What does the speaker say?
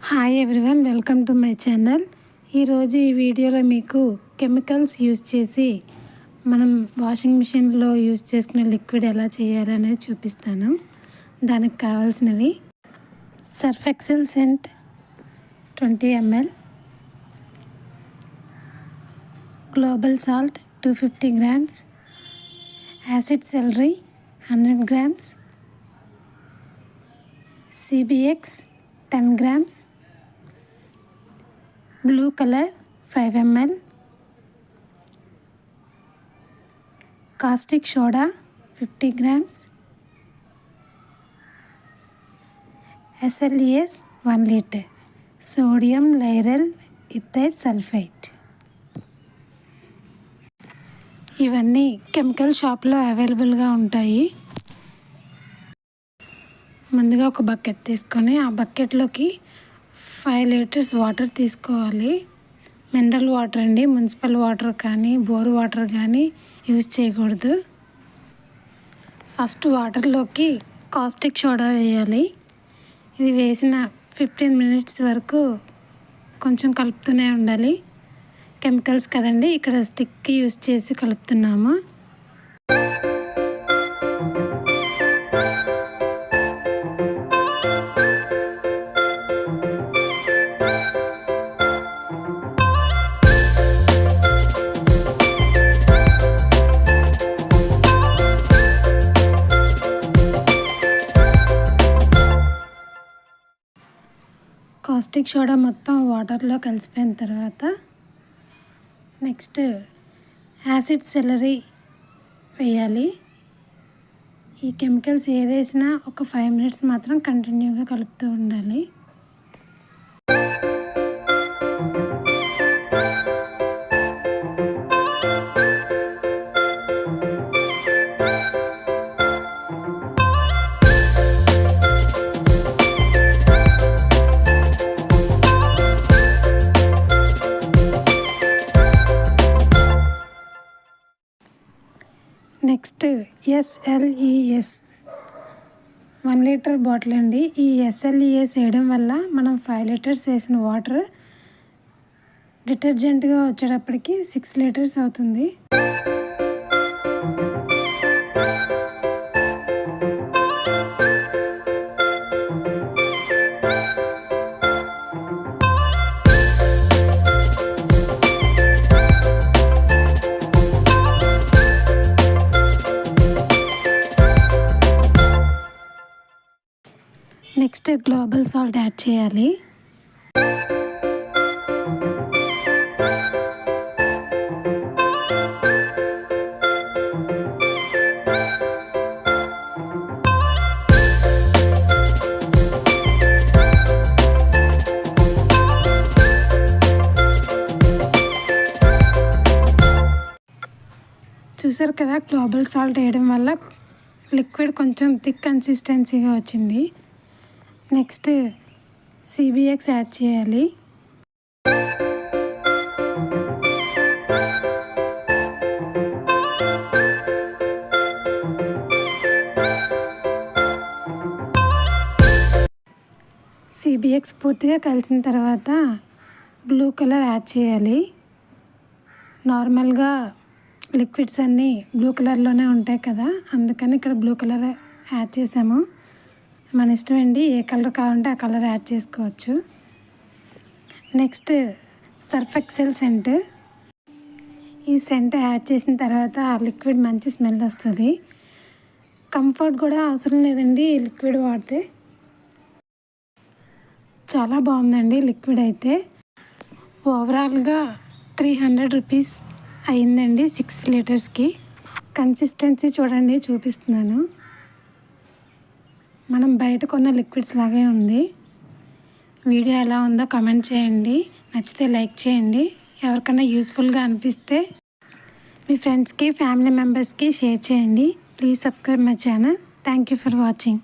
Hi everyone welcome to my channel ఈరోజు ఈ వీడియోలో మీకు కెమికల్స్ యూజ్ చేసి మనం వాషింగ్ మిషన్లో యూజ్ చేసుకునే లిక్విడ్ ఎలా చేయాలనేది చూపిస్తాను. దానికి కావాల్సినవి surf excel scent twenty ML global salt two fifty grams acid slurry hundred grams CBX ten grams. Blue colour five ML. Caustic soda fifty grams. SLES one litre. Sodium lauryl ethyl sulphite. ఇవన్నీ chemical షాప్లో అవైలబుల్గా ఉంటాయి. ముందుగా ఒక bucket తీసుకొని ఆ బకెట్లోకి five litres water తీసుకోవాలి. మినరల్ వాటర్ అండి మున్సిపల్ వాటర్ కానీ బోర్ వాటర్ కానీ యూజ్ చేయకూడదు. ఫస్ట్ వాటర్లోకి కాస్టిక్ సోడా వేయాలి. ఇది వేసిన ఫిఫ్టీన్ మినిట్స్ వరకు కొంచెం కలుపుతూనే ఉండాలి. కెమికల్స్ కదండి ఇక్కడ స్టిక్ యూజ్ చేసి కలుపుతున్నాము. కాస్టిక్ సోడా మొత్తం వాటర్లో కలిసిపోయిన తర్వాత నెక్స్ట్ యాసిడ్ సెలరీ వేయాలి. ఈ కెమికల్స్ ఏదేసినా ఒక ఫైవ్ మినిట్స్ మాత్రం కంటిన్యూగా కలుపుతూ ఉండాలి. Next SLES. One litre bottle అండి. ఈ ఎస్ఎల్ఈఎస్ వేయడం వల్ల మనం ఫైవ్ లీటర్స్ వేసిన వాటర్ డిటర్జెంట్గా వచ్చేటప్పటికి సిక్స్ లీటర్స్ అవుతుంది. నెక్స్ట్ గ్లోబల్ సాల్ట్ యాడ్ చేయాలి. చూసారు కదా గ్లోబల్ సాల్ట్ వేయడం వల్ల లిక్విడ్ కొంచెం థిక్ కన్సిస్టెన్సీగా వచ్చింది. నెక్స్ట్ సిబిఎక్స్ యాడ్ చేయాలి. సిబిఎక్స్ పూర్తిగా కలిసిన తర్వాత బ్లూ కలర్ యాడ్ చేయాలి. నార్మల్గా లిక్విడ్స్ అన్నీ బ్లూ కలర్లోనే ఉంటాయి కదా అందుకని ఇక్కడ బ్లూ కలర్ యాడ్ చేసాము. మన ఇష్టం అండి ఏ కలర్ కావాలంటే ఆ కలర్ యాడ్ చేసుకోవచ్చు. Next surf excel scent. ఈ సెంట్ యాడ్ చేసిన తర్వాత ఆ లిక్విడ్ మంచి స్మెల్ వస్తుంది. కంఫర్ట్ కూడా అవసరం లేదండి ఈ లిక్విడ్ వాడితే. చాలా బాగుందండి లిక్విడ్ అయితే. ఓవరాల్గా త్రీ హండ్రెడ్ రూపీస్ అయిందండి సిక్స్ లీటర్స్కి. కన్సిస్టెన్సీ చూడండి చూపిస్తున్నాను. మనం బయట కొన్న లిక్విడ్స్ లాగే ఉంది. వీడియో ఎలా ఉందో కమెంట్ చేయండి. నచ్చితే లైక్ చేయండి. ఎవరికైనా యూస్ఫుల్గా అనిపిస్తే మీ ఫ్రెండ్స్కి ఫ్యామిలీ మెంబర్స్కి షేర్ చేయండి. Please subscribe my channel. Thank you for watching.